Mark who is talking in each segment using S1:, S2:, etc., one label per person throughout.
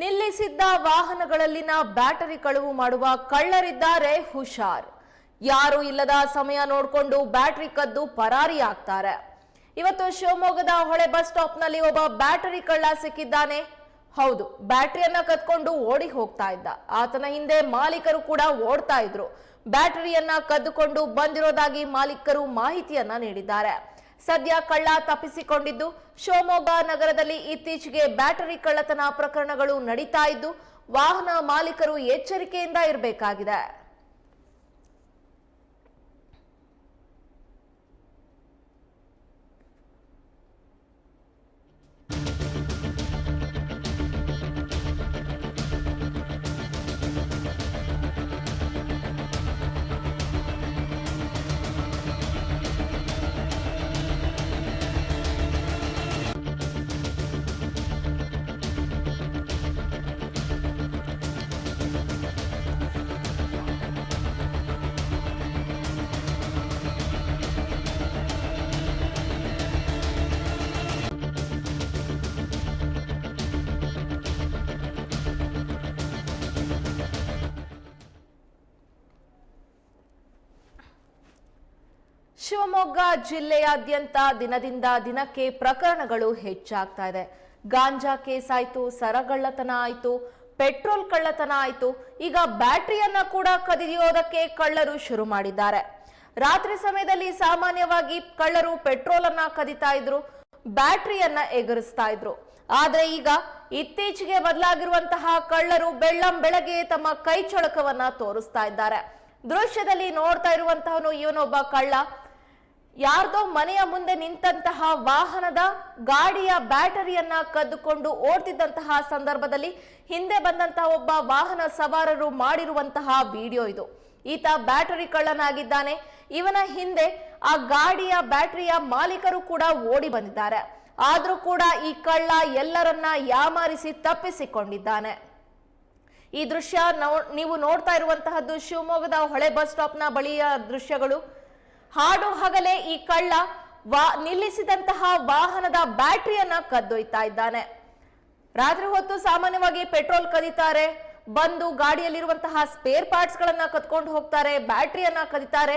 S1: ನಿಲ್ಲಿಸಿದ್ದ ವಾಹನಗಳಲ್ಲಿನ battery ಕಳುವು ಮಾಡುವ ಕಳ್ಳರಿದ್ದಾರೆ ಹುಷಾರ್. ಯಾರು ಇಲ್ಲದ ಸಮಯ ನೋಡಿಕೊಂಡು ಬ್ಯಾಟರಿ ಕದ್ದು ಪರಾರಿ ಆಗ್ತಾರೆ ಇವತ್ತು ಶಿವಮೊಗ್ಗದ ಹೊಳೆ ಬಸ್ ಸ್ಟಾಪ್ನಲ್ಲಿ ಒಬ್ಬ ಬ್ಯಾಟರಿ ಕಳ್ಳ ಸಿಕ್ಕಿದ್ದಾನೆ. ಹೌದು, ಬ್ಯಾಟರಿಯನ್ನ ಕದ್ಕೊಂಡು ಓಡಿ ಹೋಗ್ತಾ ಇದ್ದ. ಆತನ ಹಿಂದೆ ಮಾಲೀಕರು ಕೂಡ ಓಡ್ತಾ ಇದ್ರು. ಬ್ಯಾಟರಿಯನ್ನ ಕದ್ದುಕೊಂಡು ಬಂದಿರೋದಾಗಿ ಮಾಲೀಕರು ಮಾಹಿತಿಯನ್ನ ನೀಡಿದ್ದಾರೆ. ಸದ್ಯ ಕಳ್ಳ ತಪ್ಪಿಸಿಕೊಂಡಿದ್ದು. ಶಿವಮೊಗ್ಗ ನಗರದಲ್ಲಿ ಇತ್ತೀಚೆಗೆ ಬ್ಯಾಟರಿ ಕಳ್ಳತನ ಪ್ರಕರಣಗಳು ನಡೀತಾ ಇದ್ದು, ವಾಹನ ಮಾಲೀಕರು ಎಚ್ಚರಿಕೆಯಿಂದ ಇರಬೇಕಾಗಿದೆ. ಶಿವಮೊಗ್ಗ ಜಿಲ್ಲೆಯಾದ್ಯಂತ ದಿನದಿಂದ ದಿನಕ್ಕೆ ಪ್ರಕರಣಗಳು ಹೆಚ್ಚಾಗ್ತಾ ಇದೆ. ಗಾಂಜಾ ಕೇಸ್ ಆಯ್ತು ಸರಗಳ್ಳತನ ಆಯ್ತು, ಪೆಟ್ರೋಲ್ ಕಳ್ಳತನ ಆಯ್ತು, ಈಗ ಬ್ಯಾಟರಿಯನ್ನ ಕೂಡ ಕದಿಯೋದಕ್ಕೆ ಕಳ್ಳರು ಶುರು ಮಾಡಿದ್ದಾರೆ. ರಾತ್ರಿ ಸಮಯದಲ್ಲಿ ಸಾಮಾನ್ಯವಾಗಿ ಕಳ್ಳರು ಪೆಟ್ರೋಲ್ ಅನ್ನ ಕದಿತಾ ಇದ್ರು, ಬ್ಯಾಟರಿಯನ್ನ ಎಗರಿಸ್ತಾ ಇದ್ರು. ಆದ್ರೆ ಈಗ ಇತ್ತೀಚೆಗೆ ಬದಲಾಗಿರುವಂತಹ ಕಳ್ಳರು ಬೆಳ್ಳಂ ಬೆಳಗ್ಗೆ ತಮ್ಮ ಕೈ ಚಳಕವನ್ನ ತೋರಿಸ್ತಾ ಇದ್ದಾರೆ. ದೃಶ್ಯದಲ್ಲಿ ನೋಡ್ತಾ ಇರುವಂತಹ ಇವನೊಬ್ಬ ಕಳ್ಳ. ಯಾರ್ದೋ ಮನೆಯ ಮುಂದೆ ನಿಂತಹ ವಾಹನದ ಗಾಡಿಯ ಬ್ಯಾಟರಿಯನ್ನ ಕದ್ದುಕೊಂಡು ಓಡ್ತಿದ್ದಂತಹ ಸಂದರ್ಭದಲ್ಲಿ ಹಿಂದೆ ಬಂದಂತಹ ಒಬ್ಬ ವಾಹನ ಸವಾರರು ಮಾಡಿರುವಂತಹ ವಿಡಿಯೋ ಇದು. ಈತ ಬ್ಯಾಟರಿ ಕಳ್ಳನಾಗಿದ್ದಾನೆ. ಇವನ ಹಿಂದೆ ಆ ಗಾಡಿಯ ಬ್ಯಾಟರಿಯ ಮಾಲೀಕರು ಕೂಡ ಓಡಿ ಬಂದಿದ್ದಾರೆ. ಆದ್ರೂ ಕೂಡ ಈ ಕಳ್ಳ ಎಲ್ಲರನ್ನ ಯಾಮಾರಿಸಿ ತಪ್ಪಿಸಿಕೊಂಡಿದ್ದಾನೆ. ಈ ದೃಶ್ಯ ನೀವು ನೋಡ್ತಾ ಇರುವಂತಹದ್ದು ಶಿವಮೊಗ್ಗದ ಹೊಳೆ ಬಸ್ ಸ್ಟಾಪ್ನ ಬಳಿಯ ದೃಶ್ಯಗಳು. ಹಾಡು ಹಗಲೇ ಈ ಕಳ್ಳ ವಾ ನಿಲ್ಲಿಸಿದಂತಹ ವಾಹನದ ಬ್ಯಾಟರಿಯನ್ನ ಕದ್ದೊಯ್ತಾ ಇದ್ದಾನೆ. ರಾತ್ರಿ ಹೊತ್ತು ಸಾಮಾನ್ಯವಾಗಿ ಪೆಟ್ರೋಲ್ ಕದೀತಾರೆ. ಬಂದು ಗಾಡಿಯಲ್ಲಿರುವಂತಹ ಸ್ಪೇರ್ ಪಾರ್ಟ್ಸ್ ಗಳನ್ನ ಕದ್ಕೊಂಡು ಹೋಗ್ತಾರೆ, ಬ್ಯಾಟರಿಯನ್ನ ಕದೀತಾರೆ.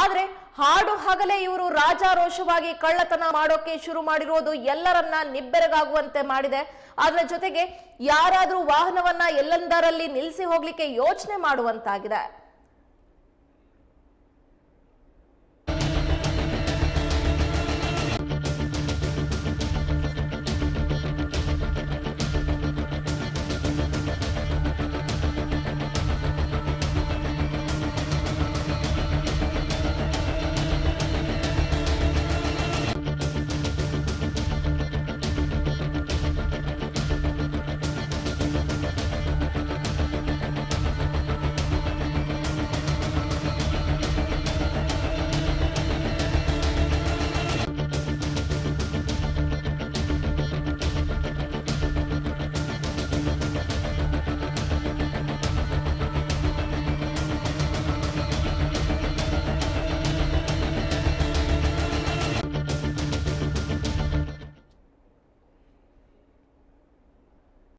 S1: ಆದ್ರೆ ಹಾಡು ಹಗಲೇ ಇವರು ರಾಜಾರೋಷವಾಗಿ ಕಳ್ಳತನ ಮಾಡೋಕೆ ಶುರು ಮಾಡಿರೋದು ಎಲ್ಲರನ್ನ ನಿಬ್ಬೆರಗಾಗುವಂತೆ ಮಾಡಿದೆ. ಅದರ ಜೊತೆಗೆ ಯಾರಾದ್ರೂ ವಾಹನವನ್ನ ಎಲ್ಲೆಂದರಲ್ಲಿ ನಿಲ್ಲಿಸಿ ಹೋಗ್ಲಿಕ್ಕೆ ಯೋಚನೆ ಮಾಡುವಂತಾಗಿದೆ.